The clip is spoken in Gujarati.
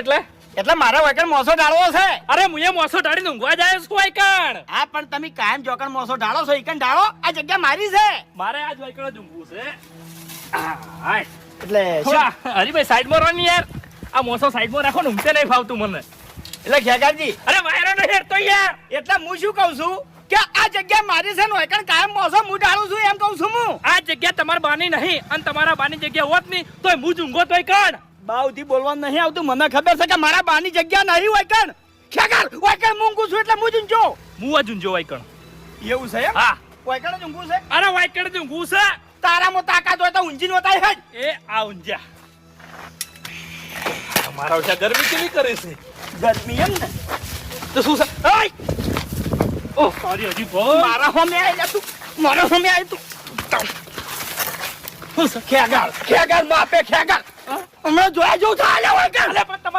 એટલે? એટલે મારે વૈકણ મોસો ઢાળવો છે. અરે મુએ મોસો ઢાળી ઊંઘવા જાય છું વાયકણ હા પણ તમે કાયમ જોકણ મોસો ઢાળો છો ઈકણ ઢાળો. આ જગ્યા મારી છે. મારે આજ વાયકણ જ ઊંઘવું છે. હાય. એટલે હરીભાઈ સાઈડમાં રહો ને યાર. આ મોસો સાઈડમાં રાખો ને ઊંઘતે નહીં ફાવતું મને. એટલે ખેગાજી અરે વાયરો નહીં હેરતો યાર. એટલે હું શું કહું છું કે આ જગ્યા મારી છે ને વૈકણ કાયમ મોસો હું ઢાળું છું એમ કહું છું હું. આ જગ્યા તમારા બાની નહીં અને તમારા બાની જગ્યા હોત નહીં તોય હું જ ઊંઘો તોય કણ. બાઉથી બોલવાનું નહીં આવતું. મને ખબર છે કે મારા બાની જગ્યા નહીં વૈકણ હોય કણ મૂંગું છું એટલે હું જ ઊંચો હું જ હોય વાયકણ એવું છે હા. વૈકણ જ ઊંઘું છે? અરે વાયકણ જ ઊંઘવું છે. તારામાં તાકાત હોય તો ઊંચી નોતાય હજ એ આ ઊંજા તમારા ઓછા ગરમી કેવી કરે છે? ગરમી એમ ને. તો શું છે? આય! ઓહ સોરી હજી બહુ મારા હોમે આઈ તું. મારા હોમે આઈ તું. ખેગાર ખેગાર માપે ખેગાર. હમણાં જોયા જેવું થાય વૈકણ અલે પણ તમારે